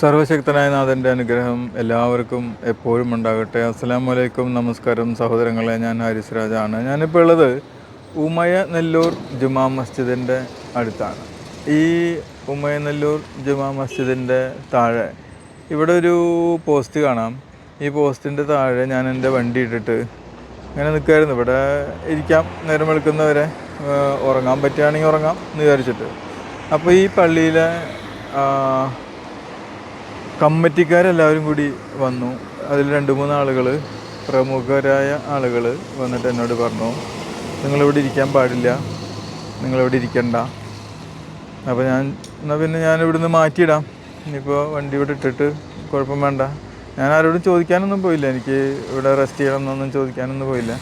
സർവശക്തനായ നാഥന്റെ അനുഗ്രഹം എല്ലാവർക്കും എപ്പോഴും ഉണ്ടാകട്ടെ. അസ്സാം വലൈക്കും നമസ്കാരം. സഹോദരങ്ങളെ ഞാൻ ഹാരിസ് രാജാണ്. ഞാനിപ്പോൾ ഉള്ളത് ഉമയ നെല്ലൂർ ജുമാ മസ്ജിദിന്റെ അടുത്താണ്. ഈ ഉമയ നെല്ലൂർ ജുമാ മസ്ജിദിന്റെ താഴെ ഇവിടെ ഒരു പോസ്റ്റ് കാണാം. ഈ പോസ്റ്റിന്റെ താഴെ ഞാൻ എന്റെ വണ്ടി ഇട്ടിട്ട് അങ്ങനെ നിൽക്കുമായിരുന്നു ഇവിടെ ഇരിക്കാം. നേരം വെളുക്കുന്നവരെ ഉറങ്ങാൻ പറ്റുകയാണെങ്കിൽ ഉറങ്ങാം എന്ന് വിചാരിച്ചിട്ട്. അപ്പോൾ ഈ പള്ളിയിലെ കമ്മിറ്റിക്കാരെല്ലാവരും കൂടി വന്നു. അതിൽ രണ്ട് മൂന്ന് ആളുകൾ പ്രമുഖരായ ആളുകൾ വന്നിട്ട് എന്നോട് പറഞ്ഞു നിങ്ങളിവിടെ ഇരിക്കാൻ പാടില്ല നിങ്ങളിവിടെ ഇരിക്കണ്ട. അപ്പോൾ ഞാൻ എന്നാൽ പിന്നെ ഞാൻ ഇവിടുന്ന് മാറ്റിയിടാം. ഇനിയിപ്പോൾ വണ്ടി ഇവിടെ ഇട്ടിട്ട് കുഴപ്പം വേണ്ട. ഞാൻ ആരോടും ചോദിക്കാനൊന്നും പോയില്ല. എനിക്ക് ഇവിടെ റെസ്റ്റ് ചെയ്യണം എന്നൊന്നും ചോദിക്കാനൊന്നും പോയില്ല.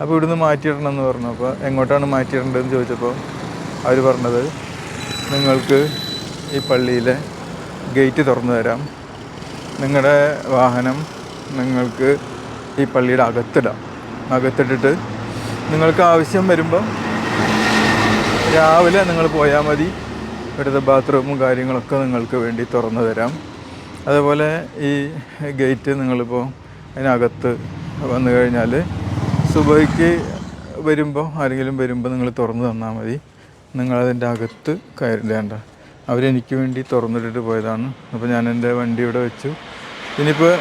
അപ്പോൾ ഇവിടുന്ന് മാറ്റിയിടണം എന്ന് പറഞ്ഞു. അപ്പോൾ എങ്ങോട്ടാണ് മാറ്റിയിടേണ്ടതെന്ന് ചോദിച്ചപ്പോൾ അവർ പറഞ്ഞത് നിങ്ങൾക്ക് ഈ പള്ളിയിലെ ഗേറ്റ് തുറന്നു തരാം. നിങ്ങളുടെ വാഹനം നിങ്ങൾക്ക് ഈ പള്ളിയുടെ അകത്തിടാം. അകത്തിട്ടിട്ട് നിങ്ങൾക്ക് ആവശ്യം വരുമ്പം രാവിലെ നിങ്ങൾ പോയാൽ മതി. ഇവിടുത്തെ ബാത്റൂമും കാര്യങ്ങളൊക്കെ നിങ്ങൾക്ക് വേണ്ടി തുറന്നു തരാം. അതുപോലെ ഈ ഗേറ്റ് നിങ്ങളിപ്പോൾ അതിനകത്ത് വന്നു കഴിഞ്ഞാൽ സുബൈക്ക് വരുമ്പോൾ ആരെങ്കിലും വരുമ്പോൾ നിങ്ങൾ തുറന്നു തന്നാൽ മതി. നിങ്ങളതിന്റെ അകത്ത് കയറേണ്ട അവരെനിക്ക് വേണ്ടി തുറന്നിട്ടിട്ട് പോയതാണ്. അപ്പോൾ ഞാൻ എന്റെ വണ്ടി ഇവിടെ വെച്ചു. ഇനിയിപ്പോൾ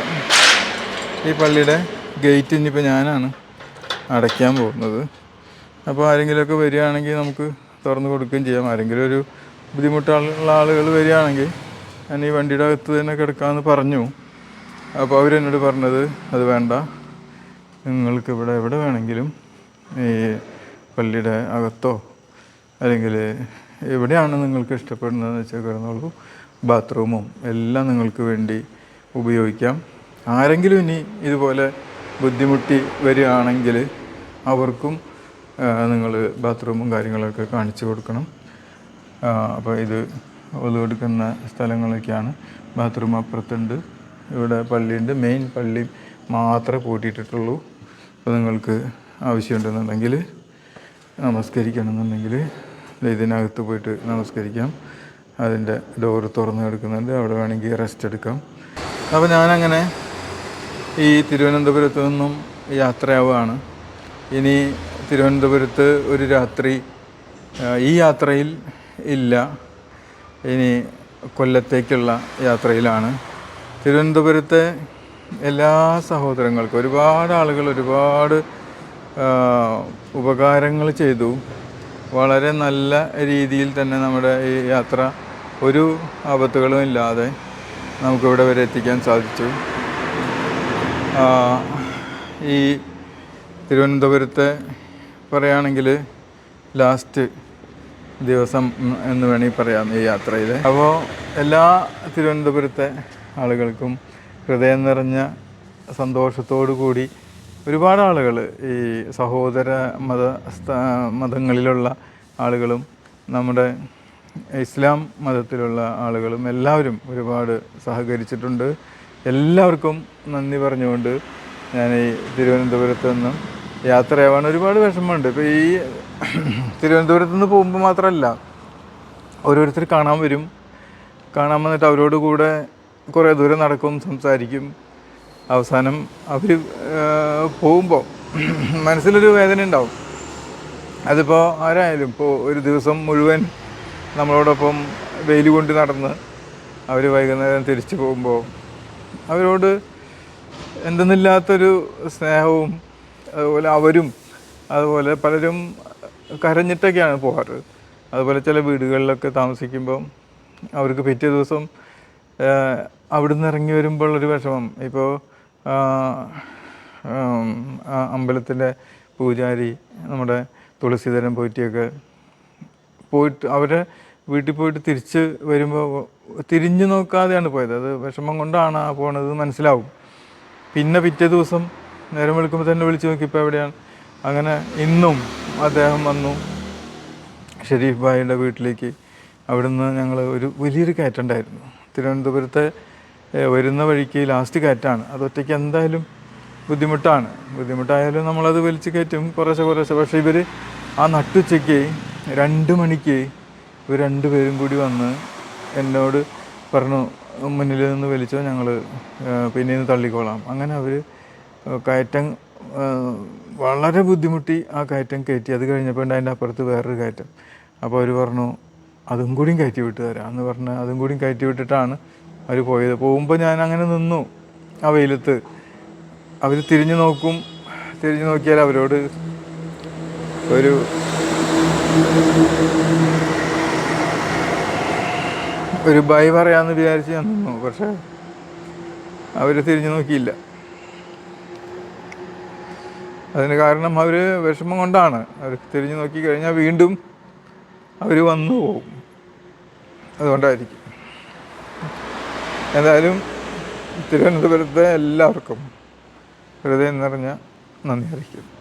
ഈ പള്ളിയുടെ ഗേറ്റ് ഇനിയിപ്പോൾ ഞാനാണ് അടയ്ക്കാൻ പോകുന്നത്. അപ്പോൾ ആരെങ്കിലുമൊക്കെ വരികയാണെങ്കിൽ നമുക്ക് തുറന്ന് കൊടുക്കുകയും ചെയ്യാം. ആരെങ്കിലും ഒരു ബുദ്ധിമുട്ടുള്ള ആളുകൾ വരികയാണെങ്കിൽ ഞാൻ ഈ വണ്ടിയുടെ അകത്ത് തന്നെ കിടക്കാമെന്ന് പറഞ്ഞു. അപ്പോൾ അവരെന്നോട് പറഞ്ഞത് അത് വേണ്ട. നിങ്ങൾക്ക് ഇവിടെ എവിടെ വേണമെങ്കിലും ഈ പള്ളിയുടെ അകത്തോ അല്ലെങ്കിൽ എവിടെയാണ് നിങ്ങൾക്ക് ഇഷ്ടപ്പെടുന്നതെന്ന് വെച്ചാൽ കിടന്നോളൂ. ബാത്റൂമും എല്ലാം നിങ്ങൾക്ക് വേണ്ടി ഉപയോഗിക്കാം. ആരെങ്കിലും ഇനി ഇതുപോലെ ബുദ്ധിമുട്ടി വരികയാണെങ്കിൽ അവർക്കും നിങ്ങൾ ബാത്റൂമും കാര്യങ്ങളൊക്കെ കാണിച്ചു കൊടുക്കണം. അപ്പോൾ ഇത് ഒതുകൊടുക്കുന്ന സ്ഥലങ്ങളൊക്കെയാണ്. ബാത്റൂം അപ്പുറത്തുണ്ട് ഇവിടെ പള്ളിയുണ്ട്. മെയിൻ പള്ളി മാത്രമേ പൂട്ടിയിട്ടിട്ടുള്ളൂ അപ്പോൾ നിങ്ങൾക്ക് ആവശ്യമുണ്ടെന്നുണ്ടെങ്കിൽ നമസ്കരിക്കണമെന്നുണ്ടെങ്കിൽ ഇതിനകത്ത് പോയിട്ട് നമസ്കരിക്കാം. അതിന്റെ ഡോർ തുറന്ന് കിടക്കുന്നുണ്ട്. അവിടെ വേണമെങ്കിൽ റെസ്റ്റ് എടുക്കാം. അപ്പോൾ ഞാനങ്ങനെ ഈ തിരുവനന്തപുരത്ത് നിന്നും യാത്രയാവുകയാണ്. ഇനി തിരുവനന്തപുരത്ത് ഒരു രാത്രി ഈ യാത്രയിൽ ഇല്ല. ഇനി കൊല്ലത്തേക്കുള്ള യാത്രയിലാണ്. തിരുവനന്തപുരത്തെ എല്ലാ സഹോദരങ്ങൾക്കും ഒരുപാട് ആളുകൾ ഒരുപാട് ഉപകാരങ്ങൾ ചെയ്തു. വളരെ നല്ല രീതിയിൽ തന്നെ നമ്മുടെ ഈ യാത്ര ഒരു ആപത്തുകളും ഇല്ലാതെ നമുക്കിവിടെ വരെ എത്തിക്കാൻ സാധിച്ചു. ഈ തിരുവനന്തപുരത്തെ പറയുകയാണെങ്കിൽ ലാസ്റ്റ് ദിവസം എന്ന് വേണമെങ്കിൽ പറയാം ഈ യാത്രയിൽ അപ്പോൾ എല്ലാ തിരുവനന്തപുരത്തെ ആളുകൾക്കും ഹൃദയം നിറഞ്ഞ സന്തോഷത്തോടു കൂടി ഒരുപാട് ആളുകൾ ഈ സഹോദര മത മതങ്ങളിലുള്ള ആളുകളും നമ്മുടെ ഇസ്ലാം മതത്തിലുള്ള ആളുകളും എല്ലാവരും ഒരുപാട് സഹകരിച്ചിട്ടുണ്ട്. എല്ലാവർക്കും നന്ദി പറഞ്ഞുകൊണ്ട് ഞാൻ ഈ തിരുവനന്തപുരത്ത് നിന്നും യാത്രയാവാൻ ഒരുപാട് വിഷമമുണ്ട്. ഇപ്പോൾ ഈ തിരുവനന്തപുരത്ത് നിന്ന് പോകുമ്പോൾ മാത്രമല്ല ഓരോരുത്തർ കാണാൻ വരും. കാണാൻ വന്നിട്ട് അവരോട് കൂടെ കുറേ ദൂരം നടക്കും സംസാരിക്കും. അവസാനം അവർ പോകുമ്പോൾ മനസ്സിലൊരു വേദന ഉണ്ടാവും അതിപ്പോൾ ആരായാലും ഇപ്പോൾ ഒരു ദിവസം മുഴുവൻ നമ്മളോടൊപ്പം വെയിൽ കൊണ്ട് നടന്ന് അവർ വൈകുന്നേരം തിരിച്ചു പോകുമ്പോൾ അവരോട് എന്തെന്നില്ലാത്തൊരു സ്നേഹവും അതുപോലെ അവരും അതുപോലെ പലരും കരഞ്ഞിട്ടൊക്കെയാണ് പോകാറ്. അതുപോലെ ചില വീടുകളിലൊക്കെ താമസിക്കുമ്പോൾ അവർക്ക് പിറ്റേ ദിവസം അവിടുന്ന് ഇറങ്ങി വരുമ്പോൾ ഒരു വിഷമം. ഇപ്പോൾ അമ്പലത്തിലെ പൂജാരി നമ്മുടെ തുളസീധരൻ പോയിട്ടൊക്കെ പോയിട്ട് അവരെ വീട്ടിൽ പോയിട്ട് തിരിച്ച് വരുമ്പോൾ തിരിഞ്ഞു നോക്കാതെയാണ് പോയത്. അത് വിഷമം കൊണ്ടാണ് ആ പോണത് മനസ്സിലാവും. പിന്നെ പിറ്റേ ദിവസം നേരം വിളിക്കുമ്പോൾ തന്നെ വിളിച്ചു നോക്കി ഇപ്പോൾ എവിടെയാണ്? അങ്ങനെ ഇന്നും അദ്ദേഹം വന്നു. ഷെരീഫ് ഭായിയുടെ വീട്ടിലേക്ക്. അവിടുന്ന് ഞങ്ങൾ ഒരു വലിയൊരു കയറ്റുണ്ടായിരുന്നു തിരുവനന്തപുരത്തെ വരുന്ന വഴിക്ക് ലാസ്റ്റ് കയറ്റാണ്. അതൊറ്റയ്ക്ക് എന്തായാലും ബുദ്ധിമുട്ടാണ്. ബുദ്ധിമുട്ടായാലും നമ്മളത് വലിച്ചു കയറ്റും കുറേശ്ശെ കുറേശ്ശെ. പക്ഷേ ഇവർ ആ നട്ടുച്ചയ്ക്ക് രണ്ട് മണിക്ക് ഇവർ രണ്ടുപേരും കൂടി വന്ന് എന്നോട് പറഞ്ഞു മുന്നിൽ നിന്ന് വലിച്ചോ ഞങ്ങൾ പിന്നെ തള്ളിക്കോളാം. അങ്ങനെ അവർ കയറ്റം വളരെ ബുദ്ധിമുട്ടി ആ കയറ്റം കയറ്റി. അത് കഴിഞ്ഞപ്പോൾ അതിന്റെ അപ്പുറത്ത് വേറൊരു കയറ്റം. അപ്പോൾ അവർ പറഞ്ഞു അതും കൂടിയും കയറ്റി വിട്ട് തരാം. എന്ന് പറഞ്ഞ് അതും കൂടിയും കയറ്റി വിട്ടിട്ടാണ് അവർ പോയത്. പോകുമ്പോൾ ഞാൻ അങ്ങനെ നിന്നു ആ വെയിലത്ത്. അവർ തിരിഞ്ഞു നോക്കും. തിരിഞ്ഞു നോക്കിയാൽ അവരോട് ഒരു ഒരു ബൈ പറയാമെന്ന് വിചാരിച്ച് ഞാൻ നിന്നു. പക്ഷേ അവർ തിരിഞ്ഞു നോക്കിയില്ല. അതിന് കാരണം അവർ വിഷമം കൊണ്ടാണ്. അവർ തിരിഞ്ഞു നോക്കി കഴിഞ്ഞാൽ വീണ്ടും അവർ വന്നു പോകും. അതുകൊണ്ടായിരിക്കും. എന്തായാലും തിരുവനന്തപുരത്തെ എല്ലാവർക്കും ഹൃദയം നിറഞ്ഞ നന്ദി അറിയിക്കുന്നു.